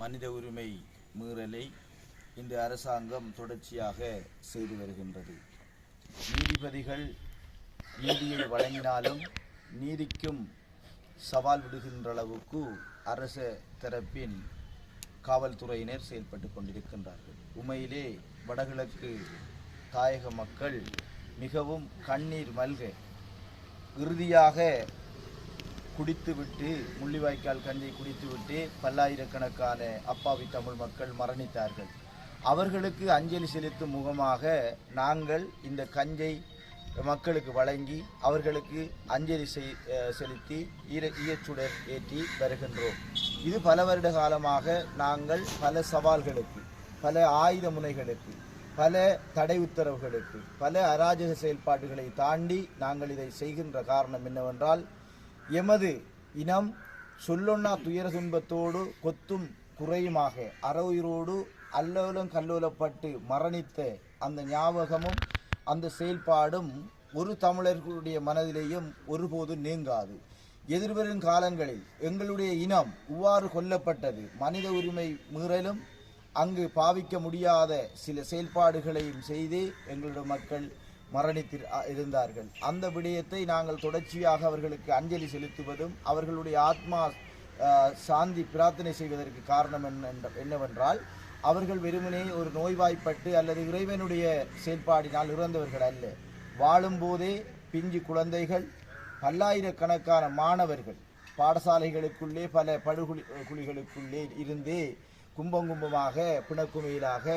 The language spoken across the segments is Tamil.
மனித உரிமை மீறலை இந்த அரசாங்கம் தொடர்ச்சியாக செய்து வருகின்றது. நீதிபதிகள் நீதியை வழங்கினாலும் நீதிக்கும் சவால் விடுகின்ற அளவுக்கு அரச தரப்பின் காவல்துறையினர் செயல்பட்டு கொண்டிருக்கின்றார்கள். உண்மையிலே வடகிழக்கு தாயக மக்கள் மிகவும் கண்ணீர் மல்க இறுதியாக குடித்துவிட்டு முள்ளிவாய்க்கால் கஞ்சை குடித்துவிட்டு பல்லாயிரக்கணக்கான அப்பாவி தமிழ் மக்கள் மரணித்தார்கள். அவர்களுக்கு அஞ்சலி செலுத்தும் முகமாக நாங்கள் இந்த கஞ்சை மக்களுக்கு வழங்கி அவர்களுக்கு அஞ்சலி செய் செலுத்தி ஈர ஈயச்சுடர் ஏற்றி வருகின்றோம். இது பல வருட காலமாக நாங்கள் பல சவால்களுக்கு பல ஆயுத முனைகளுக்கு பல தடை உத்தரவுகளுக்கு பல அராஜக செயல்பாடுகளை தாண்டி நாங்கள் இதை செய்கின்ற காரணம் என்னவென்றால் எமது இனம் சொல்லொன்னா துயர துன்பத்தோடு கொத்தும் குறையுமாக. அறவுயிரோடு அல்லோலம் கல்லோலப்பட்டு மரணித்த அந்த ஞாபகமும் அந்த செயல்பாடும் ஒரு தமிழர்களுடைய மனதிலேயும் ஒருபோதும் நீங்காது. எதிர்வரும் காலங்களில் எங்களுடைய இனம் இவ்வாறு கொல்லப்பட்டது. மனித உரிமை மீறலும் அங்கு பாவிக்க முடியாத சில செயல்பாடுகளையும் செய்து எங்களுடைய மக்கள் மரணித்து இருந்தார்கள். அந்த விடயத்தை நாங்கள் தொடர்ச்சியாக அவர்களுக்கு அஞ்சலி செலுத்துவதும் அவர்களுடைய ஆத்மா சாந்தி பிரார்த்தனை செய்வதற்கு காரணம் என்ன என்னவென்றால் அவர்கள் வெறுமனே ஒரு நோய்வாய்ப்பட்டு அல்லது இறைவனுடைய செயல்பாடினால் இறந்தவர்கள் அல்ல. வாழும்போதே பிஞ்சு குழந்தைகள் பல்லாயிரக்கணக்கான மாணவர்கள் பாடசாலைகளுக்குள்ளே பல படுகுழி குழிகளுக்குள்ளே இருந்தே கும்பம் கும்பமாக பிணக்குமையிலாக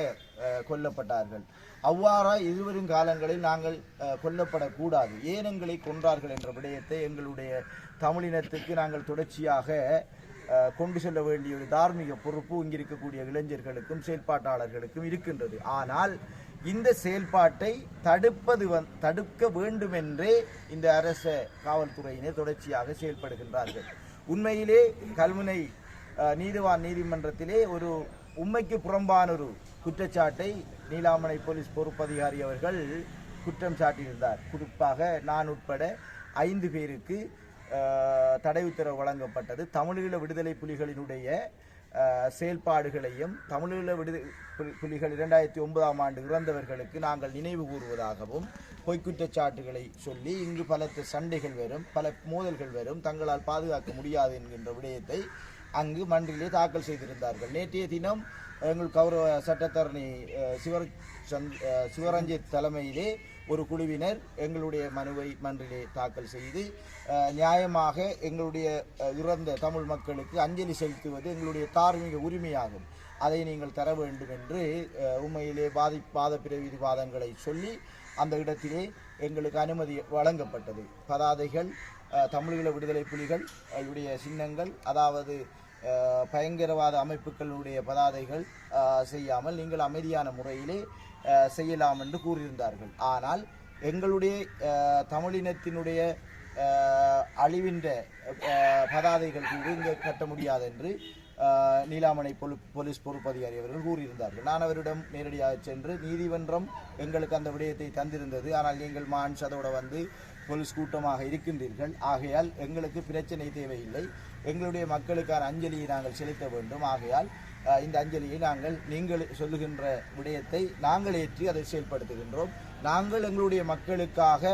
கொல்லப்பட்டார்கள். அவ்வாறா இருவரும் காலங்களில் நாங்கள் கொல்லப்படக்கூடாது. ஏன் எங்களை கொன்றார்கள் என்ற விடயத்தை எங்களுடைய தமிழினத்துக்கு நாங்கள் தொடர்ச்சியாக கொண்டு செல்ல வேண்டிய ஒரு தார்மீக பொறுப்பு இங்கிருக்கக்கூடிய இளைஞர்களுக்கும் செயல்பாட்டாளர்களுக்கும் இருக்கின்றது. ஆனால் இந்த செயல்பாட்டை தடுப்பது வந் தடுக்க வேண்டுமென்றே இந்த அரச காவல்துறையினர் தொடர்ச்சியாக செயல்படுகின்றார்கள். உண்மையிலே கல்முனை நீதிவான் நீதிமன்றத்திலே ஒரு உண்மைக்கு புறம்பான ஒரு குற்றச்சாட்டை நீலாமணை போலீஸ் பொறுப்பதிகாரி அவர்கள் குற்றம் சாட்டியிருந்தார். குறிப்பாக நான் உட்பட ஐந்து பேருக்கு தடை உத்தரவு வழங்கப்பட்டது. தமிழீழ விடுதலை புலிகளினுடைய செயல்பாடுகளையும் தமிழீழ விடுதலை புலி- புலிகள் இரண்டாயிரத்தி ஒன்பதாம் ஆண்டு இறந்தவர்களுக்கு நாங்கள் நினைவு கூறுவதாகவும் பொய்க்குற்றச்சாட்டுகளை சொல்லி இங்கு பலத்த சண்டைகள் வரும் பல மோதல்கள் வரும் தங்களால் பாதுகாக்க முடியாது என்கின்ற விடயத்தை அங்கு மன்றிலே தாக்கல் செய்திருந்தார்கள். நேற்றைய தினம் எங்கள் கௌரவ சட்டத்தரணி சிவர் சிவரஞ்சித் தலைமையிலே ஒரு குழுவினர் எங்களுடைய மனுவை மன்றிலே தாக்கல் செய்து நியாயமாக எங்களுடைய இறந்த தமிழ் மக்களுக்கு அஞ்சலி செலுத்துவது எங்களுடைய தார்மீக உரிமையாகும். அதை நீங்கள் தர வேண்டும் என்று உண்மையிலே பாதி பிரவிதி பிரதிவாதங்களை சொல்லி அந்த இடத்திலே எங்களுக்கு அனுமதி வழங்கப்பட்டது. பதாதைகள் தமிழீழ விடுதலை புலிகள் அவருடைய சின்னங்கள் அதாவது பயங்கரவாத அமைப்புகளுடைய பதாதைகள் செய்யாமல் நீங்கள் அமைதியான முறையிலே செய்யலாம் என்று கூறியிருந்தார்கள். ஆனால் எங்களுடைய தமிழினத்தினுடைய அழிவின்ற பதாதைகள் கூட இங்கே கட்ட முடியாது என்று நீலாமணை பொலி போலீஸ் பொறுப்பதிகாரி அவர்கள் கூறியிருந்தார்கள். நான் அவரிடம் நேரடியாக சென்று நீதிமன்றம் எங்களுக்கு அந்த விடயத்தை தந்திருந்தது. ஆனால் நீங்கள் மான்ஸ் அதோட வந்து போலீஸ் கூட்டமாக இருக்கின்றீர்கள். ஆகையால் எங்களுக்கு பிரச்சனை தேவையில்லை. எங்களுடைய மக்களுக்கான அஞ்சலியை நாங்கள் செலுத்த வேண்டும். ஆகையால் இந்த அஞ்சலியை நாங்கள் நீங்கள் சொல்லுகின்ற விடயத்தை நாங்கள் ஏற்றி அதை செயல்படுத்துகின்றோம். நாங்கள் எங்களுடைய மக்களுக்காக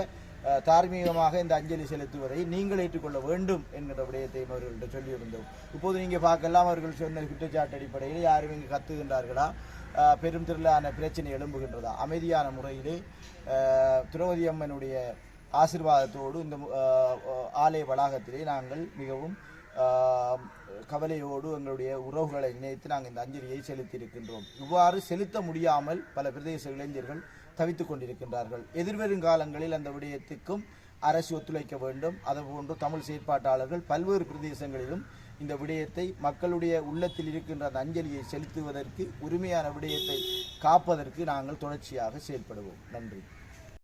தார்மீகமாக இந்த அஞ்சலி செலுத்துவதை நீங்கள் ஏற்றுக்கொள்ள வேண்டும் என்கிற விடயத்தையும் அவர்கள்ட்ட சொல்லியிருந்தோம். இப்போது நீங்கள் பார்க்கலாம் அவர்கள் சொன்ன குற்றச்சாட்டு அடிப்படையில் யாரும் இங்கு கத்துகின்றார்களா? பெரும் திரளான பிரச்சனை எழும்புகின்றதா? அமைதியான முறையிலே திரௌபதி அம்மனுடைய ஆசிர்வாதத்தோடு இந்த ஆலய வளாகத்திலே நாங்கள் மிகவும் கவலையோடு எங்களுடைய உறவுகளை நினைத்து நாங்கள் இந்த அஞ்சலியை செலுத்தியிருக்கின்றோம். இவ்வாறு செலுத்த முடியாமல் பல பிரதேச இளைஞர்கள் தவித்துக் கொண்டிருக்கின்றார்கள். எதிர்வரும் காலங்களில் அந்த விடயத்துக்கும் அரசு ஒத்துழைக்க வேண்டும். அதுபோன்று தமிழ் செயற்பாட்டாளர்கள் பல்வேறு பிரதேசங்களிலும் இந்த விடயத்தை மக்களுடைய உள்ளத்தில் இருக்கின்ற அந்த அஞ்சலியை செலுத்துவதற்கு உரிமையான விடயத்தை காப்பதற்கு நாங்கள் தொடர்ச்சியாக செயல்படுவோம். நன்றி.